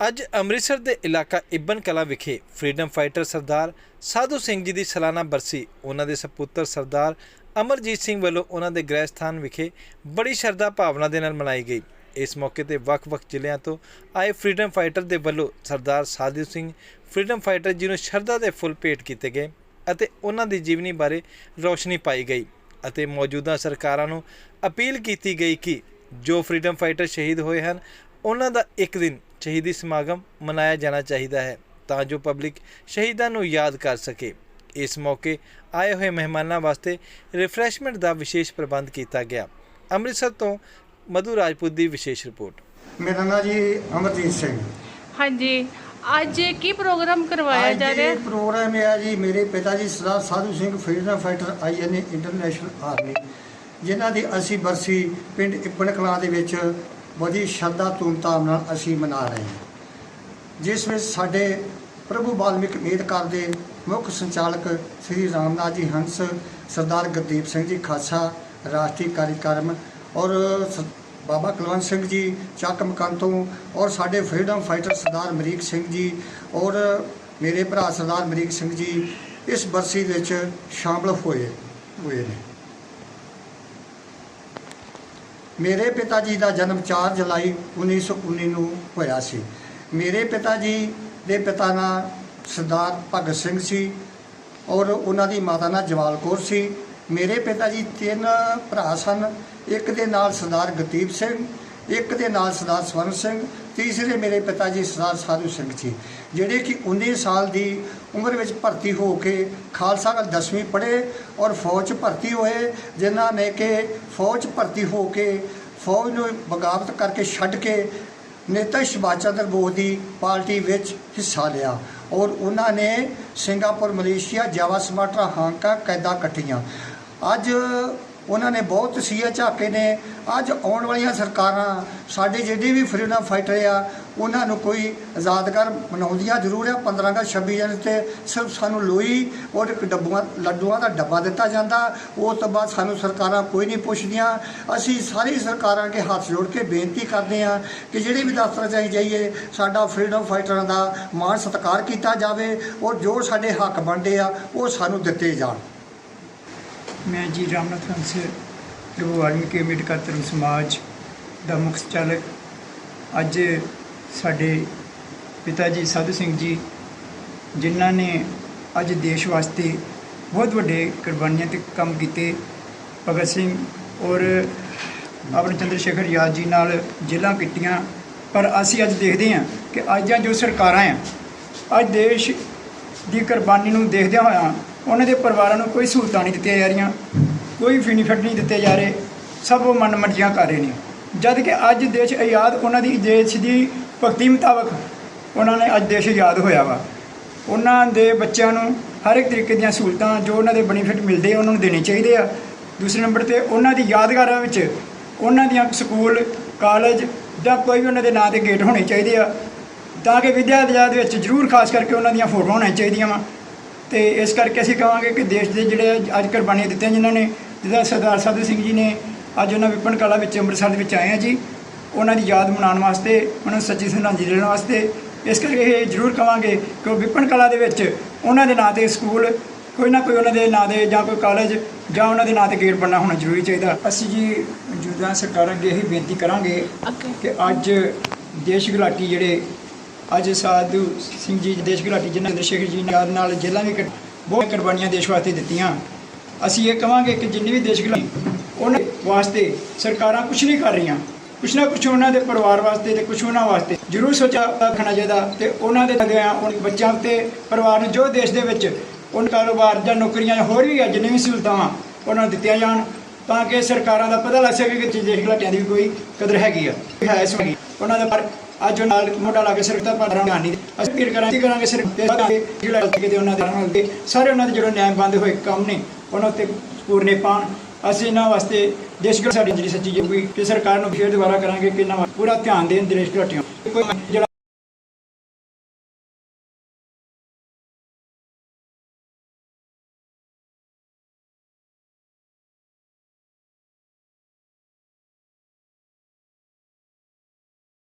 ਅੱਜ ਅੰਮ੍ਰਿਤਸਰ ਦੇ ਇਲਾਕਾ ਇਬਨ ਕਲਾ ਵਿਖੇ ਫਰੀडम ਫਾਈਟਰ ਸਰਦਾਰ ਸਾਧੂ ਸਿੰਘ ਜੀ ਦੀ ਸਾਲਾਨਾ ਬਰਸੀ, ਉਹਨਾਂ ਦੇ ਸਪੁੱਤਰ ਸਰਦਾਰ ਅਮਰਜੀਤ ਸਿੰਘ ਵੱਲੋਂ ਉਹਨਾਂ ਦੇ ਗ੍ਰਹਿ ਸਥਾਨ ਵਿਖੇ ਬੜੀ ਸ਼ਰਧਾ ਭਾਵਨਾ ਦੇ ਨਾਲ ਮਨਾਈ ਗਈ। ਇਸ ਮੌਕੇ ਤੇ ਵੱਖ-ਵੱਖ ਜ਼ਿਲ੍ਹਿਆਂ ਤੋਂ ਆਏ ਫਰੀडम ਫਾਈਟਰ ਦੇ ਵੱਲੋਂ ਸਰਦਾਰ ਸਾਧੂ ਸਿੰਘ, ਫਰੀडम ਫਾਈਟਰ ਜੀ ਨੂੰ ਸ਼ਰਧਾ ਦੇ ਫੁੱਲ ਭੇਟ ਕੀਤੇ ਗਏ ਅਤੇ ਉਹਨਾਂ ਦੀ ਜੀਵਨੀ ਬਾਰੇ ਰੋਸ਼ਨੀ ਪਾਈ ਗਈ ਅਤੇ ਮੌਜੂਦਾ ਸਰਕਾਰਾਂ ਨੂੰ ਅਪੀਲ ਕੀਤੀ ਗਈ ਕਿ ਜੋ ਫਰੀडम ਫਾਈਟਰ ਸ਼ਹੀਦ ਹੋਏ ਹਨ ਉਹਨਾਂ ਦਾ ਇੱਕ ਦਿਨ ਸ਼ਹੀਦੀ ਸਮਾਗਮ ਮਨਾਇਆ ਜਾਣਾ ਚਾਹੀਦਾ ਹੈ ਤਾਂ ਜੋ ਪਬਲਿਕ ਸ਼ਹੀਦਾਂ ਨੂੰ ਯਾਦ ਕਰ ਸਕੇ। ਇਸ ਮੌਕੇ ਆਏ ਹੋਏ ਮਹਿਮਾਨਾਂ ਵਾਸਤੇ ਰਿਫਰੈਸ਼ਮੈਂਟ ਦਾ ਵਿਸ਼ੇਸ਼ ਪ੍ਰਬੰਧ ਕੀਤਾ ਗਿਆ। ਅੰਮ੍ਰਿਤਸਰ ਤੋਂ ਮਧੂ ਰਾਜਪੂਤ ਦੀ ਵਿਸ਼ੇਸ਼ ਰਿਪੋਰਟ। ਮੇਰਾ ਨਾਂ ਜੀ ਅਮਰਜੀਤ ਸਿੰਘ। ਹਾਂਜੀ ਅੱਜ ਕੀ ਪ੍ਰੋਗਰਾਮ ਕਰਵਾਇਆ ਜਾ ਰਿਹਾ? ਹੈ ਪ੍ਰੋਗਰਾਮ ਹੈ ਜੀ ਮੇਰੇ ਪਿਤਾ ਜੀ Sardar Sadhu Singh freedom fighter INA international army ਜਿਨ੍ਹਾਂ ਦੀ ਅਸੀਂ ਬਰਸੀ ਪਿੰਡ ਇਪਨ ਕਲਾਂ ਦੇ ਵਿੱਚ ਬੜੀ ਸ਼ਰਧਾ, ਧੂਮਧਾਮ ਨਾਲ ਅਸੀਂ ਮਨਾ ਰਹੇ ਹਾਂ। ਜਿਸ ਵਿੱਚ ਸਾਡੇ ਪ੍ਰਭੂ ਬਾਲਮਿਕ ਮੇਦਕਾਰ ਦੇ ਮੁੱਖ ਸੰਚਾਲਕ ਸ੍ਰੀ ਰਾਮਨਾਥ ਜੀ ਹੰਸ, ਸਰਦਾਰ ਗੁਰਦੀਪ ਸਿੰਘ ਜੀ ਖਾਲਸਾ ਰਾਸ਼ਟਰੀ ਕਾਰਜਕਰਮ ਔਰ ਬਾਬਾ ਕੁਲਵੰਤ ਸਿੰਘ ਜੀ ਚੱਕ ਮਕੰਤੋਂ ਔਰ ਸਾਡੇ ਫਰੀडम ਫਾਈਟਰ ਸਰਦਾਰ ਅਮਰੀਕ ਸਿੰਘ ਜੀ ਔਰ ਮੇਰੇ ਭਰਾ ਸਰਦਾਰ ਅਮਰੀਕ ਸਿੰਘ ਜੀ ਇਸ ਬਰਸੀ ਵਿੱਚ ਸ਼ਾਮਲ ਹੋਏ ਹੋਏ ਨੇ। ਮੇਰੇ ਪਿਤਾ ਜੀ ਦਾ ਜਨਮ 4 ਜੁਲਾਈ 1919 ਨੂੰ ਹੋਇਆ ਸੀ। ਮੇਰੇ ਪਿਤਾ ਜੀ ਦੇ ਪਿਤਾ ਨਾਂ ਸਰਦਾਰ ਭਗਤ ਸਿੰਘ ਸੀ ਔਰ ਉਹਨਾਂ ਦੀ ਮਾਤਾ ਨਾਂ ਜਵਾਲ ਕੌਰ ਸੀ। ਮੇਰੇ ਪਿਤਾ ਜੀ ਤਿੰਨ ਭਰਾ ਸਨ। ਇੱਕ ਦੇ ਨਾਲ ਸਰਦਾਰ ਗਤੀਬ ਸਿੰਘ ਇੱਕ ਦੇ ਨਾਲ ਸਰਦਾਰ ਸਵਰਨ ਸਿੰਘ, ਤੀਸਰੇ ਮੇਰੇ ਪਿਤਾ ਜੀ ਸਰਦਾਰ ਸਾਧੂ ਸਿੰਘ ਜੀ, ਜਿਹੜੇ ਕਿ 19 ਸਾਲ ਦੀ ਉਮਰ ਵਿੱਚ ਭਰਤੀ ਹੋ ਕੇ ਖਾਲਸਾ ਕਾਲ 10ਵੀਂ ਪੜ੍ਹੇ ਔਰ ਫੌਜ 'ਚ ਭਰਤੀ ਹੋਏ, ਜਿਨ੍ਹਾਂ ਨੇ ਕਿ ਫੌਜ 'ਚ ਭਰਤੀ ਹੋ ਕੇ ਫੌਜ ਨੂੰ ਬਗਾਵਤ ਕਰਕੇ ਛੱਡ ਕੇ ਨੇਤਾ ਸੁਭਾਸ਼ ਚੰਦਰ ਬੋਸ ਦੀ ਪਾਰਟੀ ਵਿੱਚ ਹਿੱਸਾ ਲਿਆ ਔਰ ਉਹਨਾਂ ਨੇ Singapore, Malaysia, Java, Sumatra Hong Kong ਕੈਦਾ ਕੱਟੀਆਂ। ਅੱਜ ਉਹਨਾਂ ਨੇ ਬਹੁਤ ਸੀਏ ਝਾਕੇ ਨੇ। ਅੱਜ ਆਉਣ ਵਾਲੀਆਂ ਸਰਕਾਰਾਂ, ਸਾਡੇ ਜਿਹੜੇ ਵੀ ਫਰੀਡਮ ਫਾਈਟਰ ਆ, ਉਹਨਾਂ ਨੂੰ ਕੋਈ ਆਜ਼ਾਦਕਾਰ ਮਨਾਉਂਦੀਆਂ ਜ਼ਰੂਰ ਆ। 15 ਅਗਸਤ 26 ਜਨ ਤੇ ਸਿਰਫ ਸਾਨੂੰ ਲੋਈ ਔਰ ਡੱਬੂਆਂ, ਲੱਡੂਆਂ ਦਾ ਡੱਬਾ ਦਿੱਤਾ ਜਾਂਦਾ। ਉਸ ਤੋਂ ਬਾਅਦ ਸਾਨੂੰ ਸਰਕਾਰਾਂ ਕੋਈ ਨਹੀਂ ਪੁੱਛਦੀਆਂ। ਅਸੀਂ ਸਾਰੀ ਸਰਕਾਰਾਂ ਕੇ ਹੱਥ ਜੋੜ ਕੇ ਬੇਨਤੀ ਕਰਦੇ ਆ ਕਿ ਜਿਹੜੇ ਵੀ ਦਫ਼ਤਰ ਚਾਹੀ ਜਾਈਏ, ਸਾਡਾ ਫਰੀਡਮ ਫਾਈਟਰਾਂ ਦਾ ਮਾਣ ਸਤਿਕਾਰ ਕੀਤਾ ਜਾਵੇ ਔਰ ਜੋ ਸਾਡੇ ਹੱਕ ਬਣਦੇ ਆ, ਉਹ ਸਾਨੂੰ ਦਿੱਤੇ ਜਾਣ। ਮੈਂ ਜੀ ਰਾਮਨਾਥ ਹੰਸ ਪ੍ਰਭੂ ਵਾਲਮੀਕੀ ਅੰਬੇਡਕਰ ਧਰਮ ਸਮਾਜ ਦਾ ਮੁੱਖ ਸੰਚਾਲਕ ਅੱਜ ਸਾਡੇ ਪਿਤਾ ਜੀ ਸਾਧੂ ਸਿੰਘ ਜੀ, ਜਿਨ੍ਹਾਂ ਨੇ ਅੱਜ ਦੇਸ਼ ਵਾਸਤੇ ਬਹੁਤ ਵੱਡੇ ਕੁਰਬਾਨੀਆਂ ਤੇ ਕੰਮ ਕੀਤੇ। ਭਗਤ ਸਿੰਘ ਔਰ ਆਪਣੇ ਚੰਦਰ ਸ਼ੇਖਰ ਯਾਦ ਜੀ ਨਾਲ ਜੇਲ੍ਹਾਂ ਕੀਤੀਆਂ ਪਰ ਅਸੀਂ ਅੱਜ ਦੇਖਦੇ ਹਾਂ ਕਿ ਅੱਜ ਦੀਆਂ ਜੋ ਸਰਕਾਰਾਂ ਆ, ਅੱਜ ਦੇਸ਼ ਦੀ ਕੁਰਬਾਨੀ ਨੂੰ ਦੇਖਦਿਆਂ ਹੋਇਆਂ ਉਹਨਾਂ ਦੇ ਪਰਿਵਾਰਾਂ ਨੂੰ ਕੋਈ ਸਹੂਲਤਾਂ ਨਹੀਂ ਦਿੱਤੀਆਂ ਜਾ ਰਹੀਆਂ, ਕੋਈ ਬੈਨੀਫਿਟ ਨਹੀਂ ਦਿੱਤੇ ਜਾ ਰਹੇ, ਸਭ ਉਹ ਮਨਮਰਜ਼ੀਆਂ ਕਰ ਰਹੇ ਨੇ। ਜਦ ਕਿ ਅੱਜ ਦੇਸ਼ ਆਜ਼ਾਦ, ਉਹਨਾਂ ਦੀ ਦੇਸ਼ ਦੀ ਭਗਤੀ ਮੁਤਾਬਕ ਉਹਨਾਂ ਨੇ ਅੱਜ ਦੇਸ਼ ਆਜ਼ਾਦ ਹੋਇਆ ਵਾ। ਉਹਨਾਂ ਦੇ ਬੱਚਿਆਂ ਨੂੰ ਹਰ ਇੱਕ ਤਰੀਕੇ ਦੀਆਂ ਸਹੂਲਤਾਂ ਜੋ ਉਹਨਾਂ ਦੇ ਬੈਨੀਫਿਟ ਮਿਲਦੇ ਆ, ਉਹਨਾਂ ਨੂੰ ਦੇਣੇ ਚਾਹੀਦੇ ਆ। ਦੂਸਰੇ ਨੰਬਰ ਤੇ ਉਹਨਾਂ ਦੀ ਯਾਦਗਾਰਾਂ ਵਿੱਚ ਉਹਨਾਂ ਦੀਆਂ ਸਕੂਲ, ਕਾਲਜ ਜਾਂ ਕੋਈ ਵੀ ਉਹਨਾਂ ਦੇ ਨਾਂ ਤੇ ਗੇਟ ਹੋਣੇ ਚਾਹੀਦੇ ਆ। ਤਾਂ ਕਿ ਵਿਦਿਆ ਆਜ਼ਾਦ ਵਿੱਚ ਜ਼ਰੂਰ ਖਾਸ ਕਰਕੇ ਉਹਨਾਂ ਦੀਆਂ ਫੋਟੋਆਂ ਹੋਣੀਆਂ ਚਾਹੀਦੀਆਂ ਵਾ। ਤੇ ਇਸ ਕਰਕੇ ਅਸੀਂ ਕਹਾਂਗੇ ਕਿ ਦੇਸ਼ ਦੇ ਜਿਹੜੇ ਅੱਜ ਕੁਰਬਾਨੀਆਂ ਦਿੱਤੀਆਂ ਜਿਨ੍ਹਾਂ ਨੇ ਜਿਹਦਾ ਸਰਦਾਰ ਸਾਧੂ ਸਿੰਘ ਜੀ ਨੇ ਅੱਜ ਉਹਨਾਂ ਵਿਪਨ ਕਲਾ ਵਿੱਚ ਅੰਮ੍ਰਿਤਸਰ ਦੇ ਵਿੱਚ ਆਏ ਆ ਜੀ ਉਹਨਾਂ ਦੀ ਯਾਦ ਮਨਾਉਣ ਵਾਸਤੇ ਉਹਨਾਂ ਨੂੰ ਸੱਚੀ ਸ਼ਰਧਾਂਜਲੀ ਦੇਣ ਵਾਸਤੇ ਇਸ ਕਰਕੇ ਇਹ ਜ਼ਰੂਰ ਕਹਾਂਗੇ ਕਿ ਉਹ ਵਿਪਨ ਕਲਾ ਦੇ ਵਿੱਚ ਉਹਨਾਂ ਦੇ ਨਾਂ ਤੇ ਸਕੂਲ ਕੋਈ ਨਾ ਕੋਈ ਉਹਨਾਂ ਦੇ ਨਾਂ ਦੇ ਜਾਂ ਕੋਈ ਕਾਲਜ ਜਾਂ ਉਹਨਾਂ ਦੇ ਨਾਂ ਤੇ ਗੇਟ ਬਣਨਾ ਹੋਣਾ ਜ਼ਰੂਰੀ ਚਾਹੀਦਾ। ਅਸੀਂ ਜੀ ਮੌਜੂਦਾ ਸਰਕਾਰਾਂ ਅੱਗੇ ਇਹੀ ਬੇਨਤੀ ਕਰਾਂਗੇ ਕਿ ਅੱਜ ਦੇਸ਼ ਘੁਲਾਟੀ ਜਿਹੜੇ ਅੱਜ ਸਾਧੂ ਸਿੰਘ ਜੀ, ਦੇਸ਼ ਘੁਲਾਟੀ ਜਿਨ੍ਹਾਂ ਦੇ ਸ਼ੇਖਰ ਜੀ ਨੇ ਯਾਦ ਨਾਲ ਜੇਲ੍ਹਾਂ ਵੀ ਕੱਟ- ਬਹੁਤ ਕੁਰਬਾਨੀਆਂ ਦੇਸ਼ ਵਾਸਤੇ ਦਿੱਤੀਆਂ। ਅਸੀਂ ਇਹ ਕਹਾਂਗੇ ਕਿ ਜਿੰਨੇ ਵੀ ਦੇਸ਼ ਘੁਲਾਟੀ ਉਹਨਾਂ ਵਾਸਤੇ ਸਰਕਾਰਾਂ ਕੁਝ ਨਹੀਂ ਕਰ ਰਹੀਆਂ। ਕੁਛ ਨਾ ਕੁਛ ਉਹਨਾਂ ਦੇ ਪਰਿਵਾਰ ਵਾਸਤੇ ਤੇ ਕੁਛ ਉਹਨਾਂ ਵਾਸਤੇ। ਜ਼ਰੂਰ ਸੋਚਾ ਰੱਖਣਾ ਚਾਹੀਦਾ ਤੇ ਉਹਨਾਂ ਦੇ ਲੱਗਿਆ ਉਹਨਾਂ ਬੱਚਿਆਂ ਤੇ ਪਰਿਵਾਰ ਨੂੰ ਜੋ ਦੇਸ਼ ਦੇ ਵਿੱਚ ਉਹਨਾਂ ਕਾਰੋਬਾਰ ਜਾਂ ਨੌਕਰੀਆਂ ਜਾਂ ਹੋਰ ਵੀ ਆ ਜਿੰਨੇ ਵੀ ਸਹੂਲਤਾਂ ਉਹਨਾਂ ਨੂੰ ਦਿੱਤੀਆਂ ਜਾਣ ਤਾਂ ਕਿ ਸਰਕਾਰਾਂ ਦਾ ਪਤਾ ਲੱਗ ਸਕੇ ਕਿ ਦੇਸ਼ ਘਲਾਟਿਆਂ ਦੀ ਵੀ ਕੋਈ ਕਦਰ ਹੈਗੀ ਆ। ਹੈ ਇਸ ਉਹਨਾਂ ਦਾ ਪਰ ਅੱਜ ਨਾਲ ਮੋਢਾ ਲਾ ਕੇ ਸਰਕਾਰ ਪਰ ਨਹੀਂ ਅਸੀਂ ਅਪੀਲ ਕਰਾਂਗੇ ਕਰਾਂਗੇ ਸਿਰ ਤੇ ਜਿਹੜਾ ਕਿ ਉਹਨਾਂ ਦੇ ਨਾਲ ਦੇ। ਸਾਰੇ ਉਹਨਾਂ ਦੇ ਜਿਹੜੇ ਨਿਆਂ ਬੰਦ ਹੋਏ ਕੰਮ ਨੇ, ਉਹਨਾਂ ਉੱਤੇ ਪੂਰਨੇ ਪਾਣ ਅਸੀਂ ਇਹਨਾਂ ਵਾਸਤੇ ਦੇਸ਼ ਘਰ ਸਾਡੀ ਜਿਹੜੀ ਸੱਚੀ ਜੀ ਕਿ ਸਰਕਾਰ ਨੂੰ ਫੇਰ ਦੁਬਾਰਾ ਕਰਾਂਗੇ ਕਿ ਇਹਨਾਂ ਵੱਲ ਪੂਰਾ ਧਿਆਨ ਦੇਣ ਦੇਸ਼ ਘਲਾਟਿਆਂ ਕੋਈ ਜਿਹੜਾ